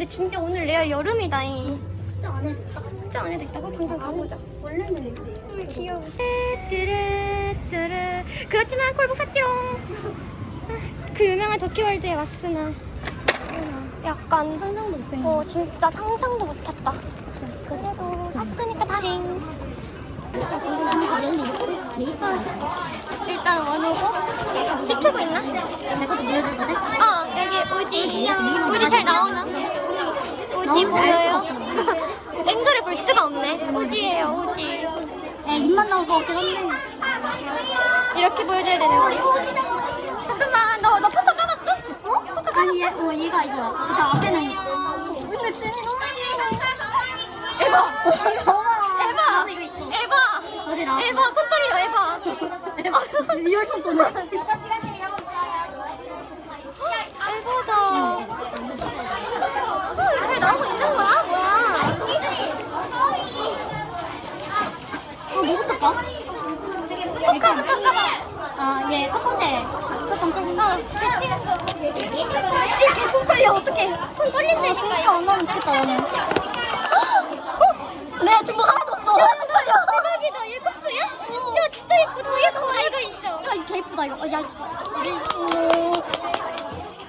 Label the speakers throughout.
Speaker 1: 근데 진짜 오늘 레알 여름이다잉.
Speaker 2: 진짜 안에 딱
Speaker 1: 진짜 안에도 있다고? 당장 가보자.
Speaker 2: 원래는
Speaker 1: 왜 귀여워. 뚜르뚜르. 그렇지만 콜복 샀지롱. 그 유명한 도쿄월드의 왁스나. 약간
Speaker 2: 상상도 못한
Speaker 1: 어 진짜 상상도 못했다. 그래도 샀으니까 다행. 일단 원오고 찍히고 있나?
Speaker 2: 내 것도 보여줄 거지?
Speaker 1: 어 여기 우지. 우지 잘 나오나? 우지 보여요? 앵글을 볼 수가 없네. 우지예요 우지.
Speaker 2: 에 입만 나올 것 같긴 한데.
Speaker 1: 이렇게 보여줘야 되는 거야. 잠깐만 너 너 포토 까봤어? 어? 포토
Speaker 2: 아니 얘, 어, 얘가 이거야. 그 앞에는
Speaker 1: 근데 준이 너무 에바! 에바! 에바!
Speaker 2: 어제 나왔어?
Speaker 1: 에바 손 떨려 에바. 아, 손
Speaker 2: 리얼 손 떠나
Speaker 1: 에바다 어, 이거 잘 나오고 있는 거야? 뭐야
Speaker 2: 어 뭐부터 까?
Speaker 1: 포카부터 까봐
Speaker 2: 아얘 첫 번째. 첫 번째.
Speaker 1: 어제 친구. 씨걔손 떨려. 어떡해. 손 떨린다니까
Speaker 2: 중국어 안 나오면 좋겠다 나는 레아 중국 하나도 없어
Speaker 1: 손 떨려 대박이다 얘 kop스야? 야 진짜 예쁘다 얘 더 애가 있어
Speaker 2: 야 이거 개 이쁘다 이거 어, 야씨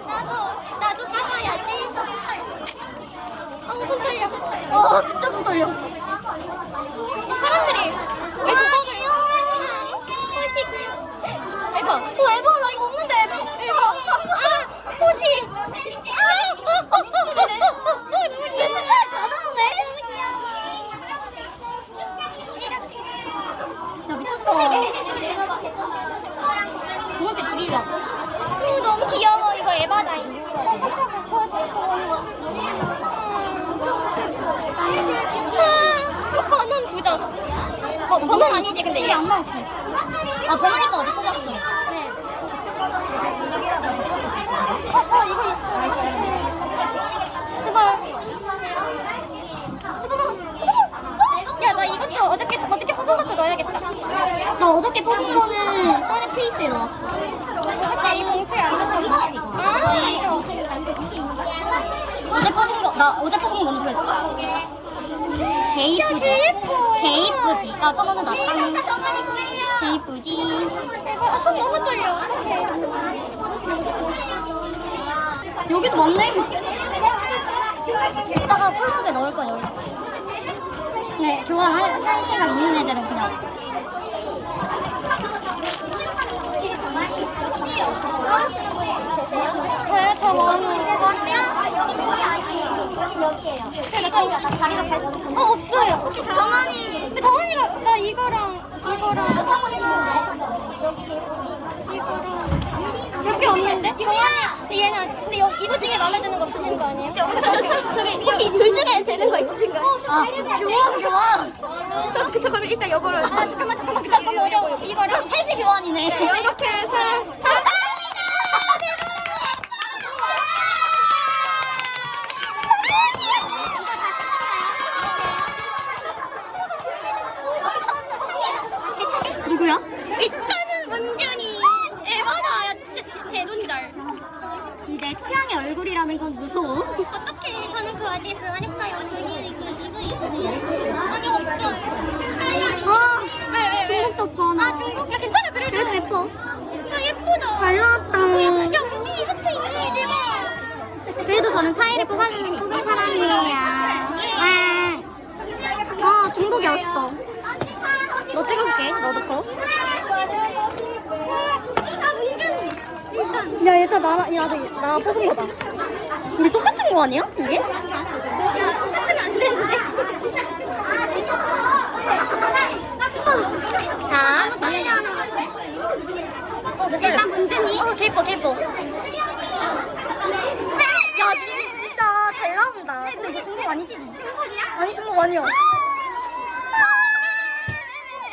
Speaker 1: 나도 나도 까봐야지 어손 떨려
Speaker 2: 어 진짜 손 떨려
Speaker 1: 사람들이 왜 도박을 호시 에바 어 에바 나 이거 없는데 에바 아 호시 아 미치겠네
Speaker 2: 얘 진짜 다 나오네 야 미쳤어 두 번째
Speaker 1: 어, 너무 귀여워. 이거 에바다 아, 번원 부정 어 번원 아니지 근데
Speaker 2: 이게 얘안 나왔어 아 번호니까 어제 뽑았어
Speaker 1: 어, 저 이거 있어. 해봐. 야, 나 이것도 어저께, 어저께 뽑은 것도 넣어야겠다.
Speaker 2: 나 어저께 뽑은 거는 다른 케이스에 넣었어
Speaker 1: 어제 이 봉투에 안 넣었어. 아, 이거.
Speaker 2: 어제 뽑은 거, 나 어제 뽑은 거 먼저 보여줄까? 개 이쁘지?
Speaker 1: 개 예뻐.
Speaker 2: 개 이쁘지? 나 천원은 나 땅. 개 이쁘지?
Speaker 1: 아, 손 너무 떨려.
Speaker 2: 여기도 많네. 이따가 폴푸드에 넣을 건 여기다. 네, 좋아할 할 생각 있는 애들은 그냥.
Speaker 1: 어, 없어요. 혹시 정한이. 근데 정한이가, 나 이거랑, 이거랑. 이거랑. 몇개 없는데? 정한이. 근데 얘는, 근데 여, 이거 중에 마음에 드는 거 없으신 거 아니에요? 저기, 혹시 둘 중에 되는 거 있으신가요?
Speaker 2: 아, 교환, 교환.
Speaker 1: 저, 그, 저, 그럼 일단 이거를. 아, 잠깐만, 잠깐만. 그다음 너무 어려워요. 이거를.
Speaker 2: 첼시 교환이네.
Speaker 1: 이렇게 해서. 감사합니다!
Speaker 2: 누구야?
Speaker 1: 일단은 문준이. 에바다. 진짜 대돈잘.
Speaker 2: 이 내 취향의 얼굴이라는 건 무서워.
Speaker 1: 어떡해. 저는 그 아직 그만했어요. 저기, 이거, 이거, 이거. 아니, 없어요.
Speaker 2: 아,
Speaker 1: 왜, 왜, 왜?
Speaker 2: 중국 떴어, 나.
Speaker 1: 아, 중국? 야, 괜찮아. 그래도.
Speaker 2: 그래도 예뻐.
Speaker 1: 야, 예쁘다.
Speaker 2: 잘 나왔다.
Speaker 1: 야, 야, 우지 하트 있네, 대박.
Speaker 2: 그래도 저는 차이를 뽑은, 뽑은 사람이에요. 아, 아, 중국이 아쉽다. 너 찍어줄게, 너 넣고.
Speaker 1: 아. 일단.
Speaker 2: 야, 일단 나, 나도, 나 뽑은 거다. 우리 똑같은 거 아니야? 이게?
Speaker 1: 야, 똑같으면 안 되는데.
Speaker 2: 자,
Speaker 1: 일단 문준이.
Speaker 2: 어, 개이뻐, 개이뻐. 야, 니 진짜 잘 나온다. 근데 이거 중국 아니지, 니?
Speaker 1: 중국이야?
Speaker 2: 아니, 중국 아니야.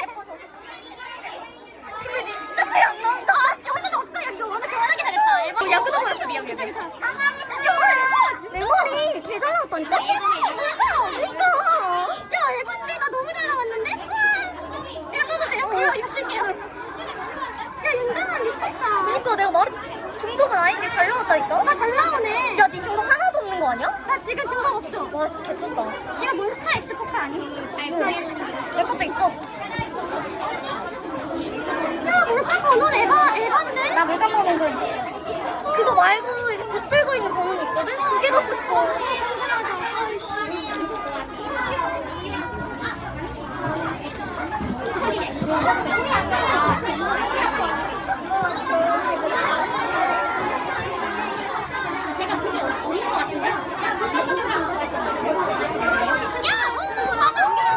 Speaker 1: 예뻐서.
Speaker 2: 근데 니 진짜 잘 안 나온다.
Speaker 1: 아, 오늘 없어. 야, 오늘 잘했다.
Speaker 2: 보였어, 미안,
Speaker 1: 괜찮아. 괜찮아. 야,
Speaker 2: 머리 개 잘 나왔다니까?
Speaker 1: 대박.
Speaker 2: 그니까.
Speaker 1: 야, 에반데 나 너무 잘 나왔는데? 와. 써도 돼요? 이거, 이거 쓸게요. 야, 윤정아 미쳤다.
Speaker 2: 그니까 내가 말했 중독은 아닌데 잘 나왔다니까?
Speaker 1: 나 잘 나오네.
Speaker 2: 야, 니 중독 하나도 없는 거 아니야?
Speaker 1: 나 지금 증거 없어.
Speaker 2: 와, 씨, 개쩐다.
Speaker 1: 이거 몬스타 엑스포카 아니야? 잘 써야지.
Speaker 2: 내 것도 있어.
Speaker 1: 야, 몰카 번호 에바, 에반데?
Speaker 2: 나 물감 먹은 거 있어. 그거 말고 이렇게 붙들고 있는 번호 있거든? 그게 갖고 싶어. 제가 그게 없는 것 같은데?
Speaker 1: 야, 오, 나상이야.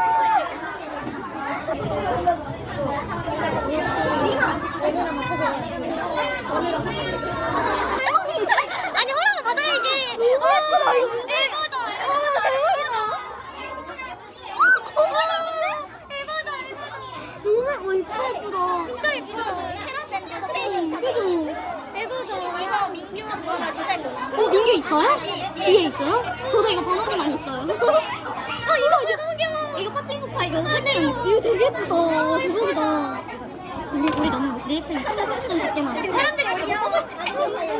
Speaker 1: 아니, 허락을 받아야지. 너무 예쁘다, 이거. 에바다, 에바다, 에바다. 에바다, 에바다.
Speaker 2: 너무 예뻐, 진짜 예쁘다.
Speaker 1: 진짜 예쁘다.
Speaker 2: 그죠?
Speaker 1: 에바다. 이거 민규 거가 진짜 예뻐.
Speaker 2: 어, 민규 있어요? 뒤에 있어요? 저도 이거 번호만 있어요.
Speaker 1: 어, 이거 이거 너무 귀여워.
Speaker 2: 이거 파친코파 이거 끝내면 이거 되게 예쁘다. 대박이다. 우리 우리 너무 리액션이 좀 작게만.
Speaker 1: 지금 사람들이 우리 못 뽑은지, 아니,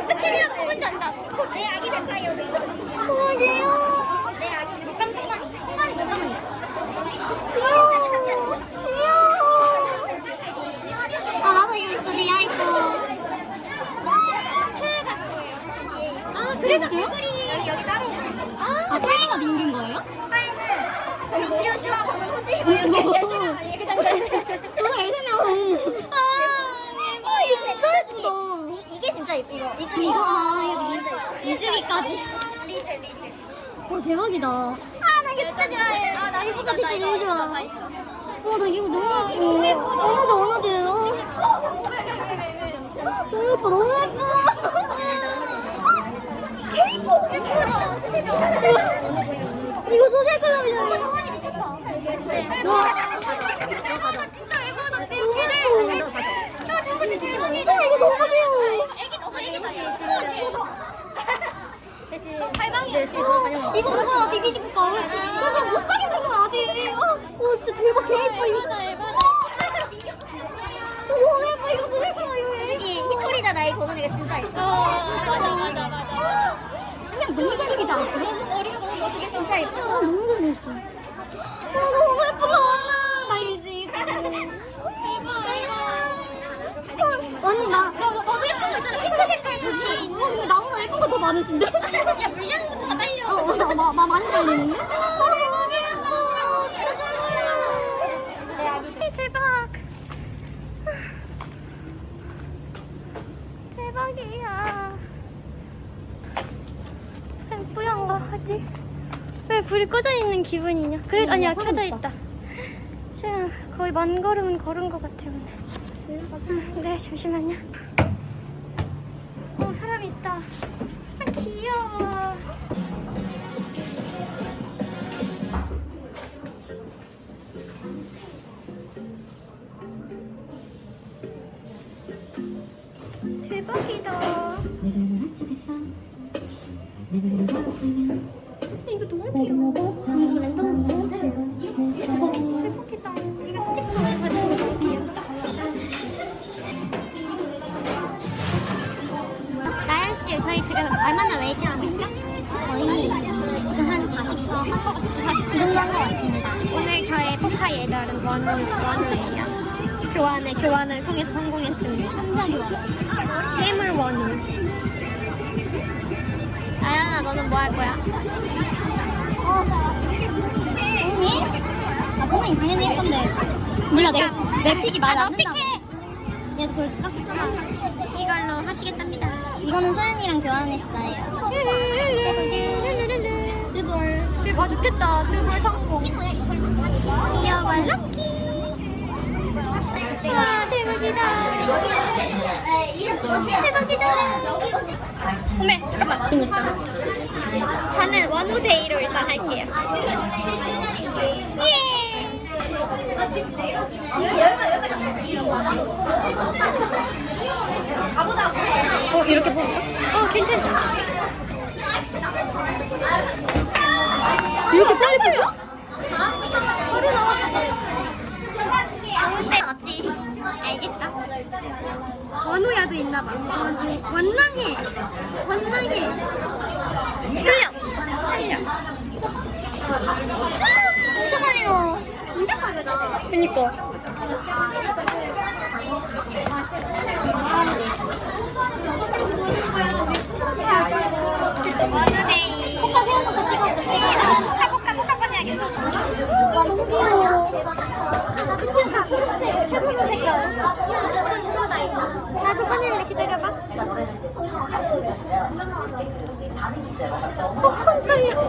Speaker 1: 스킵이라도 뽑은지 안다. 내 아기 백과요.
Speaker 2: 어, 귀여워.
Speaker 1: 내 아기 물감 순간이, 순간이 물감이 있어.
Speaker 2: 귀여워. 귀여워. 아, 나도 이거 있어. 네 아이코.
Speaker 1: 아, 그래서
Speaker 2: 진짜요?
Speaker 1: 개구리 여기, 여기 따로.
Speaker 2: 아, 차이가 민규인 거예요?
Speaker 1: 파이는 저희 민규 씨와 보는 호시.
Speaker 2: 오.
Speaker 1: 열심히 아니, 그 장면.
Speaker 2: 저도 알세명.
Speaker 1: 아,
Speaker 2: 아, 이거 진짜 예쁘다.
Speaker 1: 이, 예뻐. 이거.
Speaker 2: 이거, 아, 이거 이즈미까지.
Speaker 1: 리즈, 리즈.
Speaker 2: 와, 대박이다. 아, 나 이거 진짜 좋아해.
Speaker 1: 아, 나 이거
Speaker 2: 진짜
Speaker 1: 진짜
Speaker 2: 너무 좋아.
Speaker 1: 다 있어.
Speaker 2: 와, 나 이거 너무 예뻐.
Speaker 1: 너무 예뻐.
Speaker 2: 원어도 원어도요. 너무 예뻐, 너무 예뻐.
Speaker 1: 예쁘다, 진짜.
Speaker 2: 이거 소셜클럽이잖아.
Speaker 1: 어, 성원이 미쳤다.
Speaker 2: 와.
Speaker 1: 진짜.
Speaker 2: 예뻐.
Speaker 1: 야, 저거 진짜 대박이다.
Speaker 2: 어, 이거 너무 귀여워.
Speaker 1: 어,
Speaker 2: 이거 그거 비비디 볼까? 그래서 못 사겠는 건 아직. 어, 와, 진짜 대박, 개 예뻐, 이거. 너무 예뻐, 이거 소셜클럽, 이거
Speaker 1: 왜이
Speaker 2: 예뻐.
Speaker 1: 히토리잖아, 이 보는 애가 진짜 예뻐. 어, 맞아, 맞아, 맞아.
Speaker 2: 그냥 너무 잘생기지 않았어?
Speaker 1: 너무 머리가 너무 멋있게 진짜 예뻐.
Speaker 2: 아, 너무 잘생겼어 예쁘다. 나 이지.
Speaker 1: 대박, 대박.
Speaker 2: 언니, 나.
Speaker 1: 너, 너, 너도 예쁜 거 있잖아. 거기 있는.
Speaker 2: 어, 근데 나보다 예쁜 거 더 많으신데?
Speaker 1: 야, 물량부터가 딸려.
Speaker 2: 어, 어, 나, 나, 나 많이 달리는데?
Speaker 1: 어, 대박, 아기 대박. 대박이야. 뿌연 거 하지? 왜 불이 꺼져 있는 기분이냐? 그래,
Speaker 2: 음,
Speaker 1: 아니야, 켜져
Speaker 2: 있다.
Speaker 1: 지금 거의 만 걸음은 걸은 것 같아, 오늘. 음, 네, 잠시만요. 어, 사람 있다. 아, 귀여워. 대박이다. 이거 너무 귀여워. 이거 랜덤 대박이지. 슬퍼겠다. 이거 스티커
Speaker 2: 저희 지금 얼마나 웨이팅하고 있죠? 거의 지금 한 40분, 40분 정도 한것 같습니다. 오늘 저의 포카 예절은 원우, 원우예요. 교환을, 교환을 통해서 성공했습니다. 혼자 교환. 괴물 원우. 나연아, 너는 뭐 할 거야? 어. 뽕이? 아, 뽕이 당연히 할 건데. 몰라, 내, 내 픽이
Speaker 1: 아, 안너
Speaker 2: 된다. 얘도 보여줄까? 이걸로 하시겠답니다. 이거는 소연이랑 교환했어요.
Speaker 1: 드볼. 아, 좋겠다. 드볼 성공.
Speaker 2: 귀여워, 럭키.
Speaker 1: 우와, 대박이다. 대박이다. 어메, 잠깐만. 저는 원우데이로 일단 할게요. 예!
Speaker 2: 이렇게 뽑을까?
Speaker 1: 어 괜찮다.
Speaker 2: 이렇게 빨리 뽑아?
Speaker 1: 머리 나왔어.
Speaker 2: 맞지? 알겠다.
Speaker 1: 원우야도 있나봐. 원랑해. 원랑해. 틀려. 틀려.
Speaker 3: 엄청 많이
Speaker 2: 넣어. 진짜 빠르다. 그니까. 손 떨려.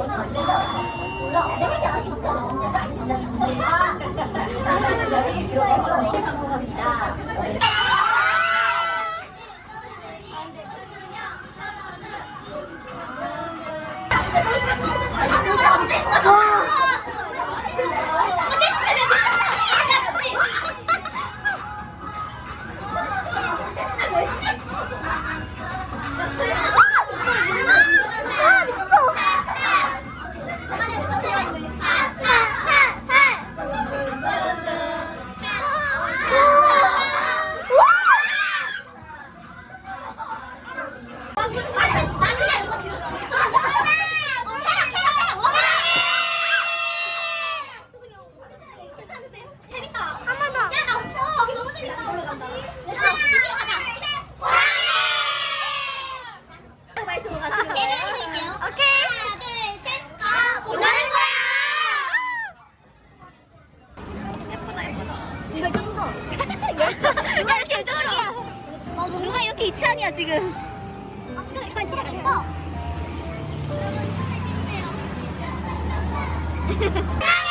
Speaker 2: 이찬이야, 지금? 아.